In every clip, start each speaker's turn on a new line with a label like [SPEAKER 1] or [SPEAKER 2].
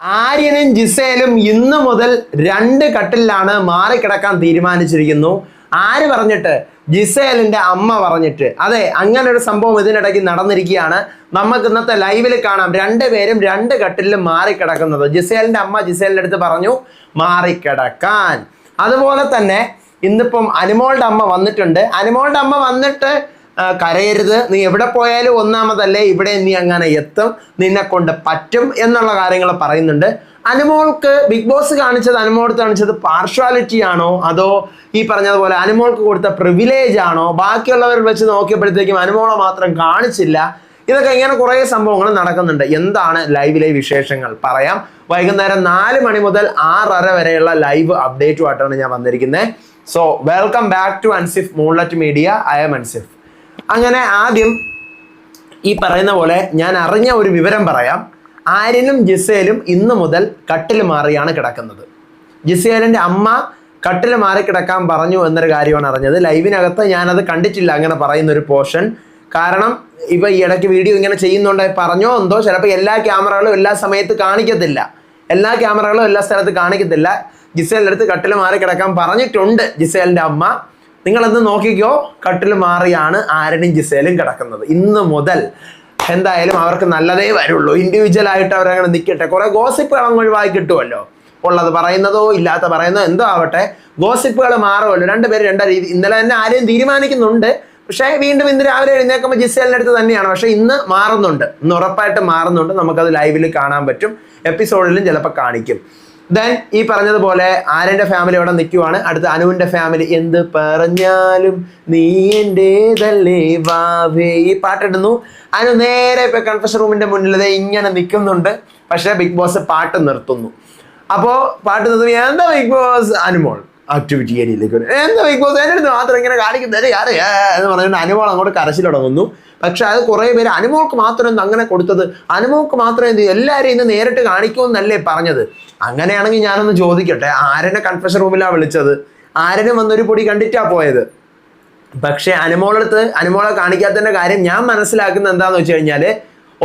[SPEAKER 1] ആര്യനും ജിസേലും ഇന്നു മുതൽ രണ്ട് കട്ടിലാണ് മാറിക്കിടക്കാൻ തീരുമാനിച്ചിരിക്കുന്നു. ആര് പറഞ്ഞിട്ട്? ജിസേലിന്റെ അമ്മ പറഞ്ഞിട്ട്. അതെ അങ്ങനെ ഒരു സംഭവം ഇതിനിടയ്ക്ക് നടന്നിരിക്കുകയാണ്. നമുക്ക് ഇന്നത്തെ ലൈവിൽ കാണാം രണ്ടുപേരും രണ്ട് കട്ടിലിൽ മാറിക്കിടക്കുന്നത്. ജിസേലിന്റെ അമ്മ ജിസേലിന്റെ അടുത്ത് പറഞ്ഞു മാറിക്കിടക്കാൻ. അതുപോലെ തന്നെ ഇന്നിപ്പം അനുമോളുടെ അമ്മ വന്നിട്ടുണ്ട്. അനുമോളുടെ അമ്മ വന്നിട്ട് കരയരുത്. നീ എവിടെ പോയാലും ഒന്നാമതല്ലേ ഇവിടെ നീ അങ്ങനെ എത്തും. നിന്നെ കൊണ്ട് പറ്റും എന്നുള്ള കാര്യങ്ങൾ പറയുന്നുണ്ട്. അനുമോൾക്ക് ബിഗ് ബോസ് കാണിച്ചത് അനുമോൾക്ക് കാണിച്ചത് പാർഷ്വാലിറ്റി ആണോ? അതോ ഈ പറഞ്ഞതുപോലെ അനുമോൾക്ക് കൊടുത്ത പ്രിവിലേജ് ആണോ? ബാക്കിയുള്ളവർ വെച്ച് നോക്കിയപ്പോഴത്തേക്കും അനുമോളെ മാത്രം കാണിച്ചില്ല. ഇതൊക്കെ ഇങ്ങനെ കുറേ സംഭവങ്ങൾ നടക്കുന്നുണ്ട്. എന്താണ് ലൈവിലെ വിശേഷങ്ങൾ? പറയാം. വൈകുന്നേരം നാല് മണി മുതൽ ആറര വരെയുള്ള ലൈവ് അപ്ഡേറ്റുമായിട്ടാണ് ഞാൻ വന്നിരിക്കുന്നത്. So welcome back to Ansif moonlet media I'm Ansif അങ്ങനെ ആദ്യം ഈ പറയുന്ന പോലെ ഞാൻ അറിഞ്ഞ ഒരു വിവരം പറയാം. ആര്യനും ജിസേലും ഇന്നു മുതൽ കട്ടിൽ മാറിയാണ് കിടക്കുന്നത്. ജിസേലിന്റെ അമ്മ കട്ടിൽ മാറി കിടക്കാൻ പറഞ്ഞു എന്നൊരു കാര്യമാണ് അറിഞ്ഞത്. ലൈവിനകത്ത് ഞാനത് കണ്ടിട്ടില്ല അങ്ങനെ പറയുന്ന ഒരു പോർഷൻ. കാരണം ഇപ്പൊ ഈ ഇടയ്ക്ക് വീഡിയോ ഇങ്ങനെ ചെയ്യുന്നുണ്ടായി പറഞ്ഞോ എന്തോ ചിലപ്പോൾ എല്ലാ ക്യാമറകളും എല്ലാ സമയത്ത് കാണിക്കത്തില്ല. എല്ലാ ക്യാമറകളും എല്ലാ സ്ഥലത്ത് കാണിക്കത്തില്ല. ജിസേലിന്റെ അടുത്ത് കട്ടിൽ മാറി കിടക്കാൻ പറഞ്ഞിട്ടുണ്ട് ജിസേലിന്റെ അമ്മ. നിങ്ങളെന്ന് നോക്കിക്കോ? കട്ടിൽ മാറിയാണ് ആരനും ജിസേലും കിടക്കുന്നത്. ഇന്ന് മുതൽ എന്തായാലും അവർക്ക് നല്ലതേ വരുള്ളൂ. ഇൻഡിവിജ്വൽ ആയിട്ട് അവരങ്ങനെ നിൽക്കട്ടെ കുറെ ഗോസിപ്പുകൾ അങ്ങ് ഒഴിവാക്കി കിട്ടുമല്ലോ ഉള്ളത് പറയുന്നതോ ഇല്ലാത്ത പറയുന്നതോ എന്തോ ആവട്ടെ. ഗോസിപ്പുകൾ മാറുമല്ലോ രണ്ടുപേരും രണ്ട രീതി. ഇന്നലെ തന്നെ ആരെയും തീരുമാനിക്കുന്നുണ്ട്. പക്ഷേ വീണ്ടും ഇന്ന് രാവിലെ എഴുന്നേൽക്കുമ്പോൾ ജിസേലിന്റെ അടുത്ത് തന്നെയാണ്. പക്ഷേ ഇന്ന് മാറുന്നുണ്ട്. ഇന്ന് ഉറപ്പായിട്ട് മാറുന്നുണ്ട്. നമുക്കത് ലൈവിൽ കാണാൻ പറ്റും. എപ്പിസോഡിലും ചിലപ്പോൾ കാണിക്കും. ദെൻ ഈ പറഞ്ഞതുപോലെ ആര്യന്റെ ഫാമിലി ഇവിടെ നിൽക്കുവാണ്. അടുത്ത അനുവിന്റെ ഫാമിലി എന്ത് പറഞ്ഞാലും നീ എന്റെതല്ലേ വാവേ. ഈ പാട്ടിടുന്നു അനു നേരെ ഇപ്പൊ കൺഫഷൻ റൂമിന്റെ മുന്നിൽ ഇങ്ങനെ നിൽക്കുന്നുണ്ട്. പക്ഷേ ബിഗ് ബോസ് പാട്ട് നിർത്തുന്നു. അപ്പോൾ പാട്ട് നിർത്തുന്നു എന്താ ബിഗ് ബോസ്? അനുമോൾ. ആക്ടിവിറ്റി ഏരിയയിലേക്ക് വരും. എന്താ ബിഗ് ബോസ് എന്റെ അടുത്ത് മാത്രം ഇങ്ങനെ കാണിക്കുന്നത്. എന്ന് പറഞ്ഞാൽ അനുമോൾ അങ്ങോട്ട് കരച്ചിൽ തുടങ്ങുന്നു. പക്ഷെ അത് കുറേ പേര് അനുമോൾക്ക് മാത്രം അങ്ങനെ കൊടുത്തത്? അനുമോൾക്ക് മാത്രം എന്ത് എല്ലാവരും ഇന്ന് നേരിട്ട് കാണിക്കുമെന്നല്ലേ പറഞ്ഞത്. അങ്ങനെയാണെങ്കിൽ ഞാനൊന്ന് ചോദിക്കട്ടെ. ആരനെ കൺഫഷൻ റൂമിലാണ് വിളിച്ചത്? ആരനും വന്നൊരു പൊടി കണ്ടിട്ടാ പോയത്? പക്ഷേ അനുമോളടുത്ത് അനുമോളെ കാണിക്കാത്തതിന്റെ കാര്യം ഞാൻ മനസ്സിലാക്കുന്നത് എന്താന്ന് വെച്ച് കഴിഞ്ഞാൽ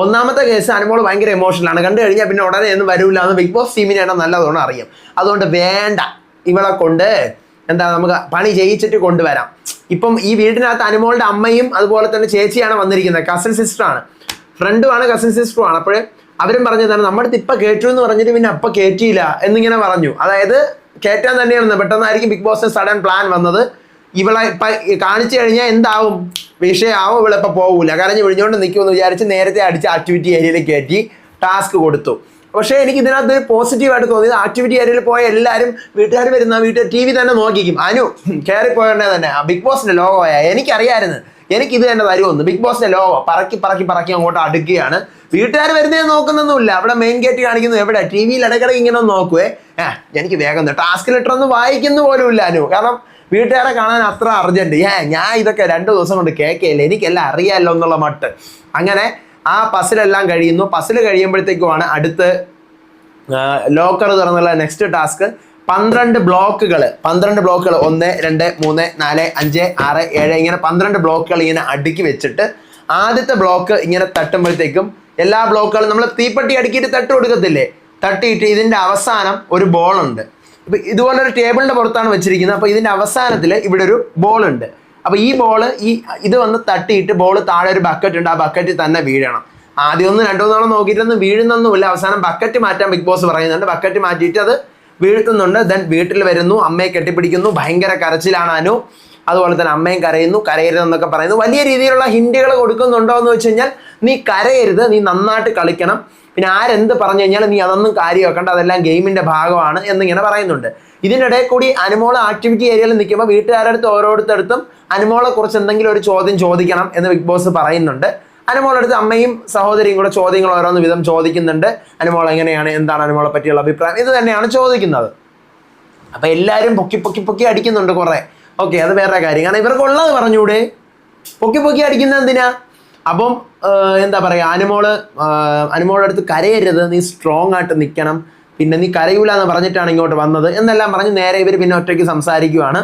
[SPEAKER 1] ഒന്നാമത്തെ കേസ് അനുമോൾ ഭയങ്കര എമോഷണലാണ് കണ്ടു കഴിഞ്ഞാൽ പിന്നെ ഉടനെ ഒന്നും വരില്ല എന്ന് ബിഗ് ബോസ് ടീമിനാണ് നല്ലതോണം അറിയാം. അതുകൊണ്ട് വേണ്ട. ഇവളെ കൊണ്ട് എന്താ നമുക്ക് പണി ചെയ്യിച്ചിട്ട് കൊണ്ടുവരാം. ഇപ്പം ഈ വീടിനകത്ത് അനുമോളുടെ അമ്മയും അതുപോലെ തന്നെ ചേച്ചിയാണ് വന്നിരിക്കുന്നത്. കസിൻ സിസ്റ്ററാണ് ഫ്രണ്ടുമാണ് കസിൻ സിസ്റ്ററുമാണ് അപ്പോൾ അവരും പറഞ്ഞതാണ് നമ്മുടെ അടുത്ത് ഇപ്പം കേട്ടു എന്ന് പറഞ്ഞിട്ട് പിന്നെ അപ്പം കയറ്റിയില്ല എന്നിങ്ങനെ പറഞ്ഞു. അതായത് കയറ്റാൻ തന്നെയാണ് പെട്ടെന്നായിരിക്കും ബിഗ് ബോസിന് സഡൻ പ്ലാൻ വന്നത്. ഇവളെ ഇപ്പം കാണിച്ചു കഴിഞ്ഞാൽ എന്താവും? വിഷയമാവും ഇവളിപ്പോൾ പോകൂല കരഞ്ഞു വിഴിഞ്ഞുകൊണ്ട് നിൽക്കുമെന്ന് വിചാരിച്ച് നേരത്തെ അടിച്ച് ആക്ടിവിറ്റി ഏരിയയിലേക്ക് കയറ്റി ടാസ്ക് കൊടുത്തു. പക്ഷേ എനിക്ക് ഇതിനകത്ത് പോസിറ്റീവായിട്ട് തോന്നിയത് ആക്ടിവിറ്റി ഏരിയയിൽ പോയ എല്ലാവരും വീട്ടുകാർ വരുന്ന വീട്ടിൽ ടി വി തന്നെ നോക്കിക്കും അനു കയറിപ്പോയേ തന്നെ. ആ ബിഗ് ബോസിന്റെ ലോകമായ എനിക്കറിയായിരുന്നു. എനിക്ക് ഇത് തന്നെ തരുമെന്ന്. ബിഗ് ബോസിന്റെ ലോഗോ പറക്കി പറക്കി പറക്കി അങ്ങോട്ട് അടുക്കുകയാണ്. വീട്ടുകാർ വരുന്നേ നോക്കുന്നൊന്നുമില്ല. അവിടെ മെയിൻ ഗേറ്റ് കാണിക്കുന്നു എവിടെ? ടി വിയിൽ ഇടയ്ക്കിടയ്ക്ക് ഇങ്ങനെ നോക്കുവേ. ഏ എനിക്ക് വേഗം ടാസ്ക് ലെറ്റർ ഒന്നും വായിക്കുന്ന പോലും ഇല്ല അനു. കാരണം വീട്ടുകാരെ കാണാൻ അത്ര അർജന്റ് ഏ ഞാൻ ഇതൊക്കെ രണ്ട് ദിവസം കൊണ്ട് കേൾക്കുകയില്ല. എനിക്കെല്ലാം അറിയാമല്ലോ എന്നുള്ള മട്ട്. അങ്ങനെ ആ പസിലെല്ലാം കഴിയുന്നു. പസിൽ കഴിയുമ്പോഴത്തേക്കുമാണ് അടുത്ത് ലോക്കർ തുറന്നുള്ള നെക്സ്റ്റ് ടാസ്ക് പന്ത്രണ്ട് ബ്ലോക്കുകൾ പന്ത്രണ്ട് ബ്ലോക്കുകൾ ഒന്ന് രണ്ട് മൂന്ന് നാല് അഞ്ച് ആറ് ഏഴ് ഇങ്ങനെ പന്ത്രണ്ട് ബ്ലോക്കുകൾ ഇങ്ങനെ അടുക്കി വെച്ചിട്ട് ആദ്യത്തെ ബ്ലോക്ക് ഇങ്ങനെ തട്ടുമ്പോഴത്തേക്കും എല്ലാ ബ്ലോക്കുകളും നമ്മൾ തീപ്പെട്ടി അടുക്കിയിട്ട് തട്ട് കൊടുക്കത്തില്ലേ? തട്ടിയിട്ട് ഇതിന്റെ അവസാനം ഒരു ബോളുണ്ട് ഇപ്പം ഇതുപോലൊരു ടേബിളിന്റെ പുറത്താണ് വെച്ചിരിക്കുന്നത്. അപ്പോൾ ഇതിന്റെ അവസാനത്തിൽ ഇവിടെ ഒരു ബോൾ ഉണ്ട് അപ്പൊ ഈ ബോൾ ഈ ഇത് വന്ന് തട്ടിയിട്ട് ബോൾ താഴെ ഒരു ബക്കറ്റ് ഉണ്ട്. ആ ബക്കറ്റിൽ തന്നെ വീഴണം. ആദ്യം ഒന്ന് രണ്ടോ നാളോ നോക്കിയിട്ടൊന്നും വീഴുന്നൊന്നുമില്ല. അവസാനം ബക്കറ്റ് മാറ്റാൻ ബിഗ് ബോസ് പറയുന്നുണ്ട്. ബക്കറ്റ് മാറ്റിയിട്ട് അത് വീഴ്ത്തുന്നുണ്ട്. ദെൻ വീട്ടിൽ വരുന്നു. അമ്മയെ കെട്ടിപ്പിടിക്കുന്നു. ഭയങ്കര കരച്ചിലാണ് അനു. അതുപോലെ തന്നെ അമ്മയും കരയുന്നു. കരയരുതെന്നൊക്കെ പറയുന്നു. വലിയ രീതിയിലുള്ള ഹിൻഡുകൾ കൊടുക്കുന്നുണ്ടോ എന്ന് വെച്ച് കഴിഞ്ഞാൽ നീ കരയരുത്. നീ നന്നായിട്ട് കളിക്കണം. പിന്നെ ആരെന്ത് പറഞ്ഞു കഴിഞ്ഞാൽ നീ അതൊന്നും കാര്യമാക്കണ്ട അതെല്ലാം ഗെയിമിന്റെ ഭാഗമാണ് എന്നിങ്ങനെ പറയുന്നുണ്ട്. ഇതിനിടയിൽ കൂടി അനുമോള ആക്ടിവിറ്റി ഏരിയയിൽ നിൽക്കുമ്പോൾ വീട്ടുകാരടുത്ത് ഓരോരുത്തടുത്തും അനുമോളെ കുറിച്ച് എന്തെങ്കിലും ഒരു ചോദ്യം ചോദിക്കണം എന്ന് ബിഗ് ബോസ് പറയുന്നുണ്ട്. അനുമോളടുത്ത് അമ്മയും സഹോദരിയും കൂടെ ചോദ്യങ്ങൾ ഓരോന്ന് വിധം ചോദിക്കുന്നുണ്ട്. അനുമോൾ എങ്ങനെയാണ് എന്താണ് അനുമോളെ പറ്റിയുള്ള അഭിപ്രായം? ഇത് തന്നെയാണ് ചോദിക്കുന്നത്. അപ്പൊ എല്ലാവരും പൊക്കി പൊക്കി പൊക്കി അടിക്കുന്നുണ്ട് കുറെ. ഓക്കെ അത് വേറെ കാര്യം. കാരണം ഇവർക്കുള്ളത് പറഞ്ഞൂടെ? പൊക്കി പൊക്കി അടിക്കുന്ന എന്തിനാ? അപ്പം എന്താ പറയുക അനുമോൾ അനുമോളുടെ അടുത്ത് കരയരുത്. നീ സ്ട്രോങ് ആയിട്ട് നിൽക്കണം പിന്നെ നീ കരയൂല എന്ന് പറഞ്ഞിട്ടാണ് ഇങ്ങോട്ട് വന്നത്. എന്നെല്ലാം പറഞ്ഞ് നേരെ ഇവർ പിന്നെ ഒറ്റയ്ക്ക് സംസാരിക്കുവാണ്.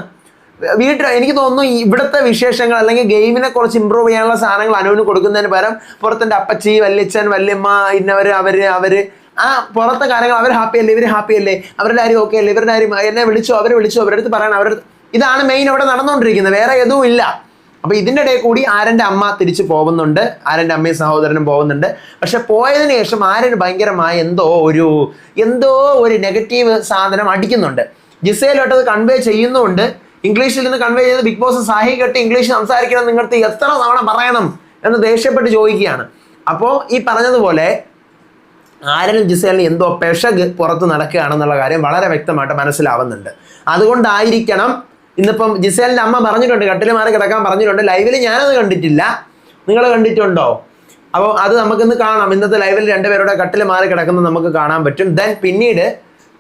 [SPEAKER 1] വീട്ടിൽ എനിക്ക് തോന്നുന്നു ഇവിടുത്തെ വിശേഷങ്ങൾ അല്ലെങ്കിൽ ഗെയിമിനെ കുറച്ച് ഇമ്പ്രൂവ് ചെയ്യാനുള്ള സാധനങ്ങൾ അനുവിന് കൊടുക്കുന്നതിന് പകരം പുറത്തിന്റെ അപ്പച്ചി വല്യച്ഛൻ വല്യമ്മ ഇന്നവർ അവർ അവർ. ആ പുറത്തെ കാര്യങ്ങൾ അവർ ഹാപ്പി അല്ലേ ഇവർ ഹാപ്പി അല്ലേ അവരുടെ കാര്യം ഓക്കെ അല്ലേ ഇവരുടെ കാര്യം എന്നെ വിളിച്ചു അവരെ വിളിച്ചു അവരുടെ അടുത്ത് പറയണം അവരുടെ ഇതാണ് മെയിൻ അവിടെ നടന്നുകൊണ്ടിരിക്കുന്നത് വേറെ ഏതും ഇല്ല. അപ്പൊ ഇതിന്റെ ഇടയിൽ കൂടി ആരന്റെ അമ്മ തിരിച്ചു പോകുന്നുണ്ട് ആരന്റെ അമ്മയും സഹോദരനും പോകുന്നുണ്ട്. പക്ഷെ പോയതിനു ശേഷം ആരന് ഭയങ്കരമായ എന്തോ ഒരു എന്തോ ഒരു നെഗറ്റീവ് സാധനം അടിക്കുന്നുണ്ട്. ജിസയിലോട്ട് അത് കൺവേ ചെയ്യുന്നുണ്ട്. ഇംഗ്ലീഷിൽ നിന്ന് കൺവേ ചെയ്ത് ബിഗ് ബോസ് സാഹി കെട്ടി ഇംഗ്ലീഷ് സംസാരിക്കണം നിങ്ങൾക്ക് എത്ര തവണ പറയണം എന്ന് ദേഷ്യപ്പെട്ട് ചോദിക്കുകയാണ്. അപ്പോൾ ഈ പറഞ്ഞതുപോലെ ആരനും ജിസേലിന് എന്തോ പെഷക് പുറത്ത് നടക്കുകയാണെന്നുള്ള കാര്യം വളരെ വ്യക്തമായിട്ട് മനസ്സിലാവുന്നുണ്ട്. അതുകൊണ്ടായിരിക്കണം ഇന്നിപ്പം ജിസേലിന്റെ അമ്മ പറഞ്ഞിട്ടുണ്ട് കട്ടിൽ മാറി കിടക്കാൻ പറഞ്ഞിട്ടുണ്ട്. ലൈവിൽ ഞാനത് കണ്ടിട്ടില്ല. നിങ്ങൾ കണ്ടിട്ടുണ്ടോ? അപ്പോൾ അത് നമുക്കിന്ന് കാണാം. ഇന്നത്തെ ലൈവിൽ രണ്ടുപേരുടെ കട്ടിൽ മാറി കിടക്കുന്നത് നമുക്ക് കാണാൻ പറ്റും. ദെൻ പിന്നീട്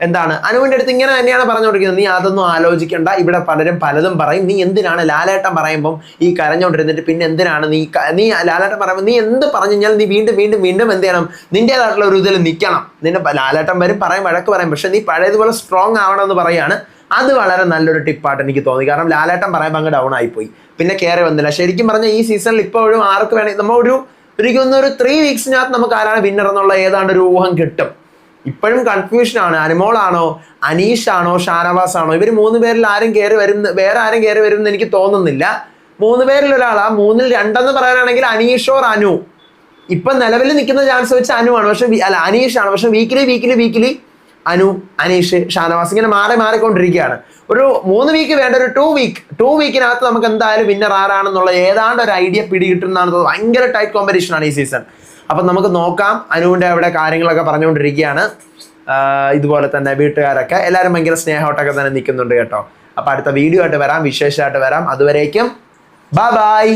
[SPEAKER 1] എന്താണ്? അനുവിന്റെ അടുത്ത് ഇങ്ങനെ തന്നെയാണ് പറഞ്ഞുകൊണ്ടിരിക്കുന്നത്. നീ അതൊന്നും ആലോചിക്കണ്ട. ഇവിടെ പലരും പലതും പറയും. നീ എന്തിനാണ് ലാലേട്ടൻ പറയുമ്പം ഈ കരഞ്ഞോണ്ടിരുന്നിട്ട് പിന്നെ എന്തിനാണ് നീ നീ ലാലേട്ടൻ പറയുമ്പോൾ നീ എന്ത് പറഞ്ഞു കഴിഞ്ഞാൽ നീ വീണ്ടും വീണ്ടും വീണ്ടും എന്ത് ചെയ്യണം? നിന്റേതായിട്ടുള്ള ഒരു ഇതിൽ നിൽക്കണം. നിന്നെ ലാലേട്ടം ലാലേട്ടൻ വരും പറയും വഴക്ക് പറയും. പക്ഷെ നീ പഴയതുപോലെ സ്ട്രോങ് ആവണം എന്ന് പറയാണ് അത് വളരെ നല്ലൊരു ടിപ്പായിട്ട് എനിക്ക് തോന്നി. കാരണം ലാലേട്ടൻ പറയുമ്പോൾ അങ്ങ് ഡൗൺ ആയിപ്പോയി. പിന്നെ കയറി വന്നില്ല. ശരിക്കും പറഞ്ഞാൽ ഈ സീസണിൽ ഇപ്പോഴും ആർക്ക് വേണമെങ്കിൽ നമ്മൾ ഒരു എനിക്കൊന്ന് ഒരു ത്രീ വീക്സിനകത്ത് നമുക്ക് ആരാണ് വിന്നർ എന്നുള്ള ഏതാണ്ട് ഒരു ഊഹം കിട്ടും. ഇപ്പോഴും കൺഫ്യൂഷൻ ആണ്. അനുമോൾ ആണോ? അനീഷ് ആണോ? ഷാനവാസ് ആണോ? ഇവർ മൂന്ന് പേരിൽ ആരും കയറി വരുന്ന വേറെ ആരും കയറി വരും എന്ന് എനിക്ക് തോന്നുന്നില്ല. മൂന്ന് പേരിൽ ഒരാളാ. മൂന്നിൽ രണ്ടെന്ന് പറയാനാണെങ്കിൽ അനീഷ് അനു. ഇപ്പൊ നിലവിൽ നിൽക്കുന്ന ചാൻസ് വെച്ച് അനു ആണ്. പക്ഷെ അല്ല അനീഷ് ആണ്. പക്ഷെ weekly weekly weekly Anu Aneesh Shanavas ഇങ്ങനെ മാറി മാറിക്കൊണ്ടിരിക്കുകയാണ്. ഒരു മൂന്ന് വീക്ക് വേണ്ട ഒരു ടു വീക്ക് ടു വീക്കിനകത്ത് നമുക്ക് എന്തായാലും വിന്നർ ആരാണെന്നുള്ള ഏതാണ്ട് ഒരു ഐഡിയ പിടികിട്ടുന്നതാണ്. ഭയങ്കര ടൈറ്റ് കോമ്പറ്റീഷൻ ആണ് ഈ സീസൺ അപ്പം നമുക്ക് നോക്കാം. അനുവിന്റെ അവിടെ കാര്യങ്ങളൊക്കെ പറഞ്ഞുകൊണ്ടിരിക്കുകയാണ്. ഇതുപോലെ തന്നെ വീട്ടുകാരൊക്കെ. എല്ലാവരും ഭയങ്കര സ്നേഹമായിട്ടൊക്കെ തന്നെ നിൽക്കുന്നുണ്ട് കേട്ടോ. അപ്പോൾ അടുത്ത വീഡിയോ ആയിട്ട് വരാം. വിശേഷമായിട്ട് വരാം. അതുവരേക്കും ബൈ ബൈ